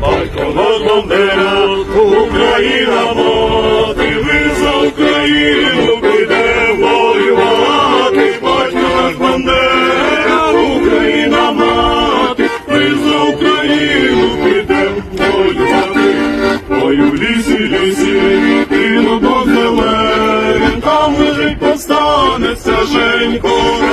Пай колодном дерев Україна мотиви за Україну піде воювати, батько наш бандера, Україна мати, ми за Україну піде воювати, Ой, у лісі, лісі, і на зелен, там лежить Женько.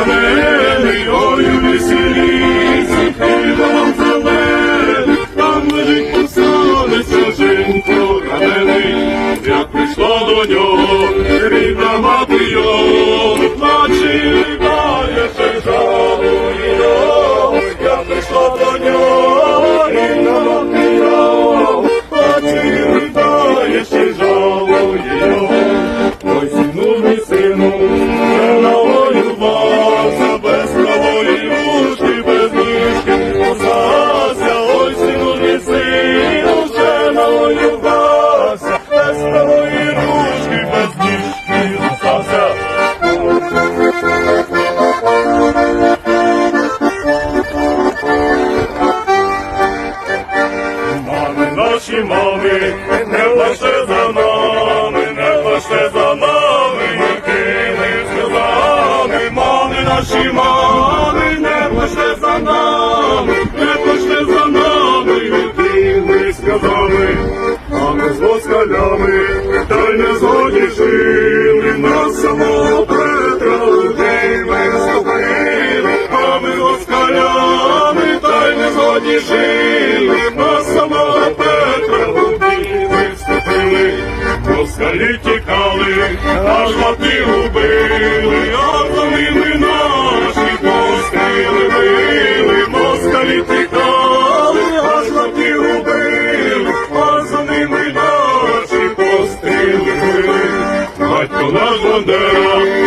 Як прийшла до нього, рідна мати його, мами, не плачте за нами, не плачте за нами, якими сльозами, мами наші мами, не плачте за нами, не плачте за нами, якими сльозами, а ми з москалями, та й не згоді жили, на самого Петра людей ми вступили, а ми з москалями, та й не згоді жили, москалі тікали, аж лати губили, а за ними наші постріли били, москалі тікали, аж лати губили, а за ними наші постили. Батько наш Бандера,